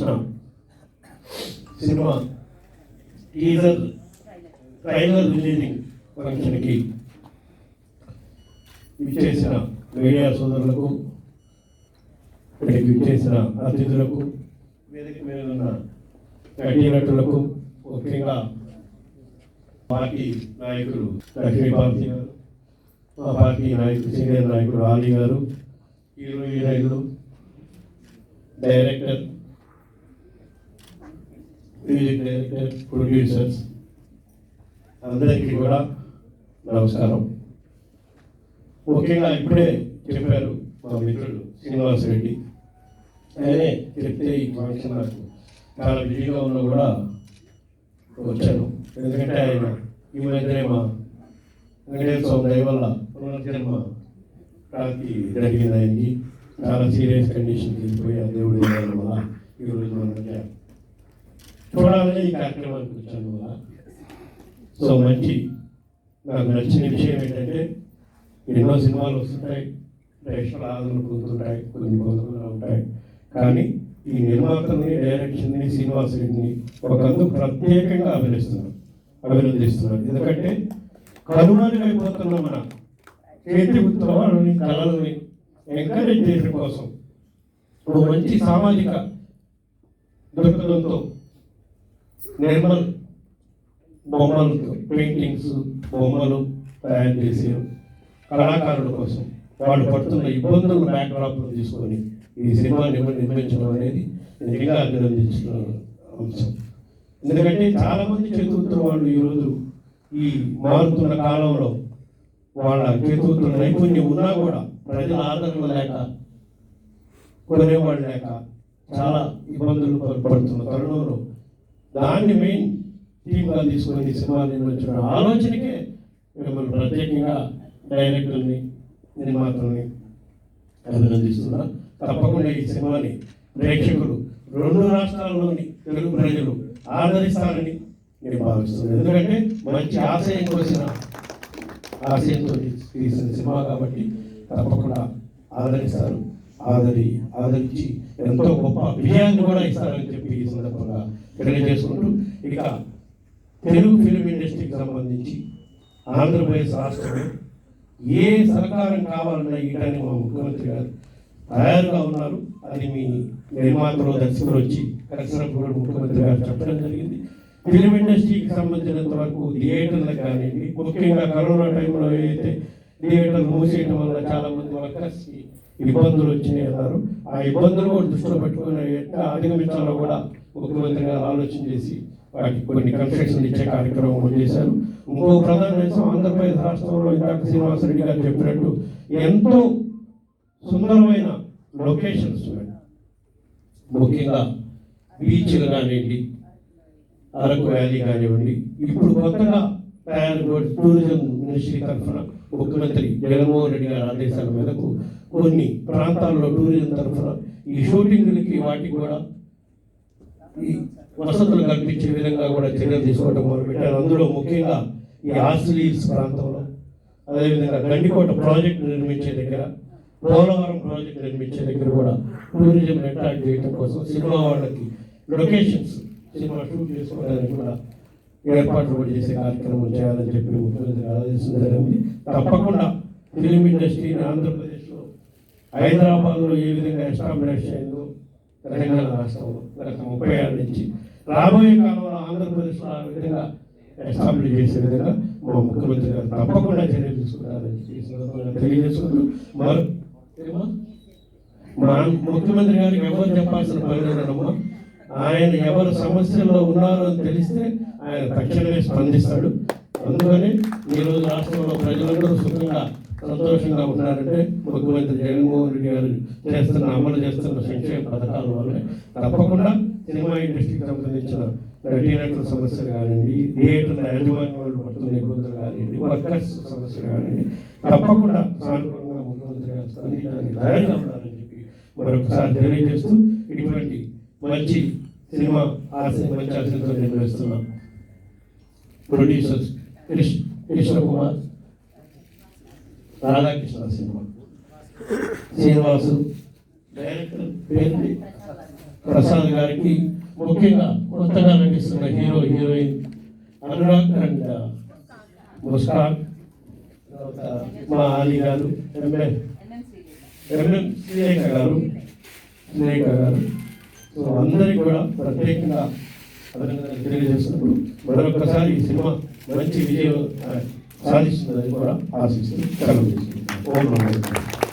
Radhakrishna cinema. Teaser. Trailer releasing ఫంక్షన్కి ఇచ్చేసిన media సోదరులకు ఇక్కడికి ఇచ్చేసిన అతిథులకు వేదిక మీద ఉన్న నటీనటులకు ముఖ్యంగా పార్టీ నాయకులు లక్ష్మీపార్తి గారు మా పార్టీ నాయకుడు సీనియర్ నాయకుడు ఆలీ గారు హీరో హీరోయిన్లు డైరెక్టర్ మ్యూజిక్ డైరెక్టర్ ప్రొడ్యూసర్స్ అందరికీ కూడా నమస్కారం. ముఖ్యంగా ఇప్పుడే చెప్పారు మా మిత్రుడు శ్రీనివాస్ రెడ్డి. ఆయనే చెప్తే ఈ ఫంక్షన్ నాకు చాలా బిజీగా ఉన్నా కూడా వచ్చాను. ఎందుకంటే ఆయన ఈ మధ్యనే మా వెంకటేశ్వర స్వామి దయ వల్ల పునర్జన్మ క్రాంతి జరిగింది ఆయనకి. చాలా సీరియస్ కండిషన్ తీసుకుపోయి ఆ దేవుడు వల్ల ఈరోజు మన చూడాలని ఈ కార్యక్రమానికి వచ్చాను సో మంచి నాకు నచ్చిన విషయం ఏంటంటే ఎన్నో సినిమాలు వస్తుంటాయి ప్రేక్షకుల ఆదరణ పొందుతుంటాయి కొన్ని పొందకుండా ఉంటాయి. కానీ ఈ నిర్మాతల్ని డైరెక్షన్ని శ్రీనివాస్ రెడ్డిని ఒకందుకు ప్రత్యేకంగా అభినందిస్తున్నాను అభినందిస్తున్నాను ఎందుకంటే కనుమరుగైపోతున్న మన చేతి ఉత్తరాలని కళల్ని ఎంకరేజ్ చేయడం కోసం ఒక మంచి సామాజిక దృక్పథంతో నిర్మల్. బొమ్మలు పెయింటింగ్స్ బొమ్మలు తయారు చేసే కళాకారుల కోసం వాళ్ళు పడుతున్న ఇబ్బందులు బ్యాక్డ్రాప్లో తీసుకొని ఈ సినిమా నిర్మించడం అనేది నిజంగా అభినందించిన అంశం. ఎందుకంటే చాలామంది చేతులతో వాళ్ళు ఈరోజు ఈ మారుతున్న కాలంలో వాళ్ళ చేతులతో నైపుణ్యం ఉన్నా కూడా ప్రజల ఆదరణ లేక కొనేవాళ్ళు లేక చాలా ఇబ్బందులు పడుతున్న తరుణంలో దాన్ని మెయిన్ థీమ్గా తీసుకొని సినిమా నిర్మించిన ఆలోచనకే మిమ్మల్ని ప్రత్యేకంగా డైరెక్టర్ని నిర్మాతల్ని అభినందిస్తున్నా. తప్పకుండా ఈ సినిమాని ప్రేక్షకులు రెండు రాష్ట్రాల్లోని తెలుగు ప్రజలు ఆదరిస్తారని నేను భావిస్తున్నాను. ఎందుకంటే మంచి ఆశయం కోసిన ఆశయంతో తీసిన సినిమా కాబట్టి తప్పకుండా ఆదరిస్తారు. ఆదరి ఆదరించి ఎంతో గొప్ప విజయాన్ని కూడా ఇస్తారని చెప్పి ఈ సందర్భంగా తెలియజేసుకుంటూ ఇక తెలుగు ఫిలిం ఇండస్ట్రీకి సంబంధించి ఆంధ్రప్రదేశ్ రాష్ట్రమే ఏ సహకారం కావాలన్నా ఇయడానికి మా ముఖ్యమంత్రి గారు తయారుగా ఉన్నారు. అది మీ నిర్మాతలు దర్శకులు వచ్చి కలిసినప్పుడు కూడా ముఖ్యమంత్రి గారు చెప్పడం జరిగింది. ఫిలిం ఇండస్ట్రీకి సంబంధించినంత వరకు థియేటర్లు కానివ్వండి ముఖ్యంగా కరోనా టైంలో ఏదైతే థియేటర్లు మూసేయడం వల్ల చాలా మంది వర్కర్స్కి ఇబ్బందులు వచ్చినాయి అన్నారు. ఆ ఇబ్బందులు కూడా దృష్టిలో పెట్టుకుని ఎట్లా అధిగమించాలో కూడా ముఖ్యమంత్రి గారు ఆలోచన చేసి వాటికి కొన్ని కన్స్ట్రక్షన్ ఇచ్చే కార్యక్రమం చేశారు. ఇంకో ప్రధాన అంశం ఆంధ్రప్రదేశ్ రాష్ట్రంలో ఇందాక శ్రీనివాసరెడ్డి గారు చెప్పినట్టు ఎంతో సుందరమైన లొకేషన్స్ ముఖ్యంగా బీచ్లు కానివ్వండి అరకు వ్యాలీ కానివ్వండి ఇప్పుడు కొత్తగా అండ్ టూరిజం మినిస్ట్రీ తరఫున ముఖ్యమంత్రి జగన్మోహన్ రెడ్డి గారి ఆదేశాల మేరకు కొన్ని ప్రాంతాల్లో టూరిజం తరఫున ఈ షూటింగ్లకి వాటికి కూడా ఈ వసతులు కల్పించే విధంగా కూడా చర్యలు తీసుకోవడం మొదలుపెట్టారు. అందులో ముఖ్యంగా ఈ ఆస్ట్రేలియస్ ప్రాంతంలో అదేవిధంగా గండికోట ప్రాజెక్ట్ నిర్మించే దగ్గర పోలవరం ప్రాజెక్ట్ నిర్మించే దగ్గర కూడా టూరిజం అట్రాక్ట్ చేయడం కోసం సినిమా వాళ్ళకి లొకేషన్స్ సినిమా షూట్ చేసుకోవడానికి కూడా ఏర్పాట్లు కూడా చేసే కార్యక్రమం చేయాలని చెప్పి ముఖ్యమంత్రి ఆదేశం జరిగింది. తప్పకుండా ఫిలిం ఇండస్ట్రీని ఆంధ్రప్రదేశ్లో హైదరాబాద్లో ఏ విధంగా ఎస్టాబ్లిష్ అయిందో తెలంగాణ రాష్ట్రంలో గత ముప్పై ఏళ్ళ నుంచి రాబోయే కాలంలో ఆంధ్రప్రదేశ్లో ఆ విధంగా ఎస్టాబ్లిష్ చేసే విధంగా మా ముఖ్యమంత్రి గారు తప్పకుండా చర్యలు తీసుకుంటారని ఈ సందర్భంగా తెలియజేసుకుంటూ మరో మా ముఖ్యమంత్రి గారికి ఎవరు చెప్పాల్సిన పని లేదమ్మా? ఆయన ఎవరు సమస్యల్లో ఉన్నారో అని తెలిస్తే ఆయన తక్షణమే స్పందిస్తాడు. అందుకని ఈరోజు రాష్ట్రంలో ప్రజలందరూ సుఖంగా సంతోషంగా ఉన్నారంటే ముఖ్యమంత్రి జగన్మోహన్ రెడ్డి గారు చేస్తున్న అమలు చేస్తున్న సంక్షేమ పథకాల వల్లనే తప్పకుండా సినిమా ఇండస్ట్రీకి సంబంధించిన నటీనటుల సమస్యలు కానివ్వండి థియేటర్ల యాజమాన్యం పడుతున్న ఇబ్బందులు కానివ్వండి వర్కర్స్ సమస్యలు కానివ్వండి తప్పకుండా సానుకూలంగా ముఖ్యమంత్రి గారు స్పందించడానికి తయారుగా ఉండాలని చెప్పి మరొకసారి తెలియజేస్తూ ఇటువంటి మంచి సినిమా ఆశ మంచి ఆశతో నిర్వహిస్తున్నాం. Producers Krishna Krishna Kumar Radhakrishna cinema. Srinivasu director పేరు ప్రసాద్ గారికి ముఖ్యంగా కొత్తగా నటిస్తున్న hero heroine Anurag and Muskan మా ఆలీ గారు ఎంఎం ఎంఎం శ్రీరేఖ గారు శ్రీరేఖ గారు. సో అందరికీ కూడా ప్రత్యేకంగా అభినందనలు తెలియజేస్తున్నప్పుడు మరొకసారి ఈ సినిమా మంచి విజయం సాధిస్తుందని కూడా ఆశిస్తూ సెలవు తీసుకుంటున్నాను. ఓం నమో.